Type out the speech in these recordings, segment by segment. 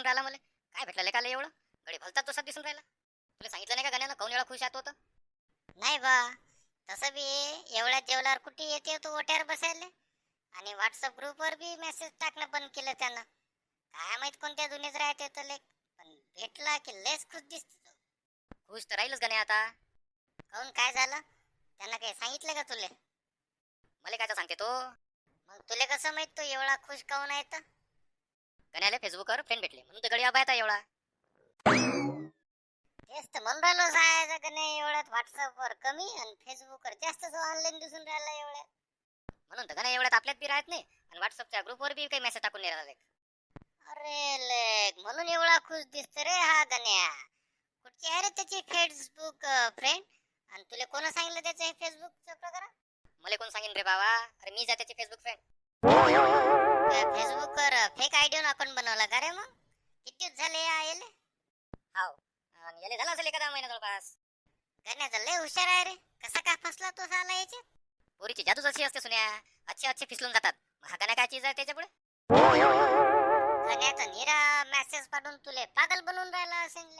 दिसून राहिला मला. काय भेटलं लेकाला एवढं? गडी भलतात तसाच दिसून राहिला. तुला सांगितलं नाही का गाण्यानं? काऊन एवढा खुश होता नाही बा. तसं बी एवढ्या जेवल्यावर कुठे येते तू ओट्यावर बसायला? आणि व्हॉट्सअप ग्रुपवर बी मेसेज टाकणं बंद केलं त्यानं. काय माहीत कोणत्या दुनियेत राहते तो लेख पण भेटला की लेस खुश दिसतो तो. खुश तर राहीलच गाणे आता. काहून काय झालं? त्यांना काही सांगितलं का तुले? मला काय तर सांगते तो? मग तुले कसं माहीत तो एवढा खुश काहून आहे तर? गाण्याला फेसबुकवर फ्रेंड भेटले. म्हणून गडी आबा येता एवढा. तेच तर म्हणून राहिलो का नाही एवढ्यात व्हॉट्सअपवर कमी आणि फेसबुकवर जास्तच ऑनलाईन दिसून राहिला एवढ्यात. म्हणून तर गाण्या एवढ्यात आपल्यात बी राहत नाही आणि व्हॉट्सअपच्या ग्रुपवर बी काही मेसेज टाकून नाही राहिले अरे लेक म्हणून एवढा खुश दिसतो रे हा गण्या. कुठची आहे रे त्याची फेसबुक फ्रेंड आणि तुला कोण सांगितलं त्याचं हे फेसबुकचं प्रकार मला कोण सांगेन रे बाबा? अरे मी जा त्याची फेसबुक फ्रेंड अकाउंट बनवला का रे मग? किती दिवस झाले या याले हाव. आणि याला झाला असेल एखादा महिना जवळपास? गण्याचा लय हुशार आहे रे. कसा काय फसला तो साला याच्यात? पोरीची जादूच अशी असते सुन्या. अच्छे अच्छे फिसलून जातात. मग हा गाण्या काय चीज आहे त्याच्या पुढे गण्याचा निरा मेसेज पाठवून तुले पागल बनवून राहिला असेल.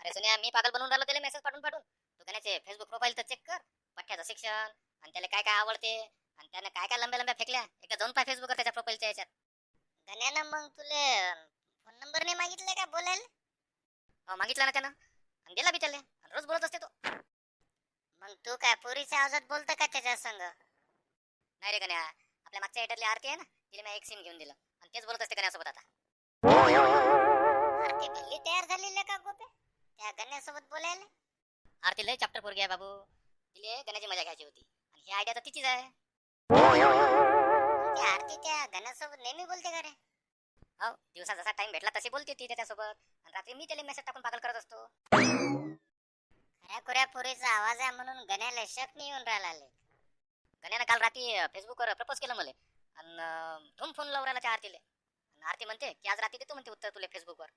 अरे सुन्या मी पागल बनवून राहिलो त्याला मेसेज पाठवून पाठवून. तू गाण्याचे फेसबुक प्रोफाईल तर चेक कर. पठ्याचं शिक्षण आणि त्याला काय काय आवडते. आणि त्याने काय काय लंब्या लंब्या फेकल्या. एकदा जाऊन पाय फेसबुकवर त्याच्या प्रोफाईलच्या याच्यात. गण्यानं मग तुले फोन नंबर नाही मागितला का बोलायला? अहो, मागितला ना त्यानं. आणि दिला बी त्याला रोज बोलत असते तो. मग तू काय पोरीच्या आवाजात बोलतो का त्याच्या संग? नाही रे गण्या. आपल्या मागच्या एटरली आरती आहे ना तिने मी एक सीन घेऊन दिलं. आणि तेच बोलत असते गण्यासोबत आता. आरती भल्ली तयार झालेली का गोपे त्या गण्यासोबत बोलायला? आरती लय चॅप्टर पोरगी आहे बाबू. तिले गण्याची मजा घ्यायची होती. आणि ही आयडिया तर तिचीच आहे. आरती त्या गण्यासोबत नेहमी बोलते का रे? हो दिवसा जसा टाइम भेटला तशी बोलते ती त्याच्यासोबत. आणि रात्री मी त्याला मेसेज टाकून पागल करत असतो. खऱ्या खुऱ्या पोरीचा आवाज आहे म्हणून गण्याला शक नाही येऊन राहिला गण्यानं काल रात्री फेसबुकवर प्रपोज केलं मला. आणि धूम फोन लावून राहिला त्या आरतीले. आरती म्हणते की आज रात्री देतो म्हणते उत्तर तुला फेसबुकवर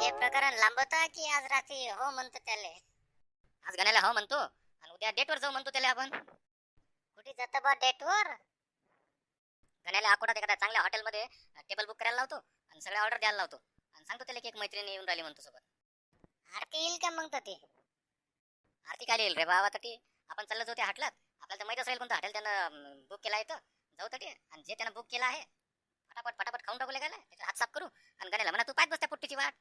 हे प्रकरण लांबवता की आज रात्री हो म्हणतो त्याले? आज गण्याला हो म्हणतो. आणि उद्या डेटवर जाऊ म्हणतो त्याला आपण. कुठे जातं बा डेटवर? गण्याला आकोटात एखाद्या चांगल्या हॉटेलमध्ये टेबल बुक करायला लावतो आणि सगळ्या ऑर्डर द्यायला लावतो. आणि सांगतो त्याला की एक मैत्रिणी येऊन राहिली म्हणतो सोबत. आरती येईल का मग तर ते? आरती काय येईल रे बाबा तटी आपण चाललो जाऊ त्या हॉटेलात. आपल्याला तर माहीत असेल कोणतं हॉटेल त्यानं बुक केलं आहे तर. जाऊ तटी आणि जे त्यानं बुक केलं आहे फटाफट फटाफट खाऊन टाकू गेला त्याचा हात साफ करू. आणि गाण्याला म्हणा तू पाच बसत्या पुट्टीची वाट.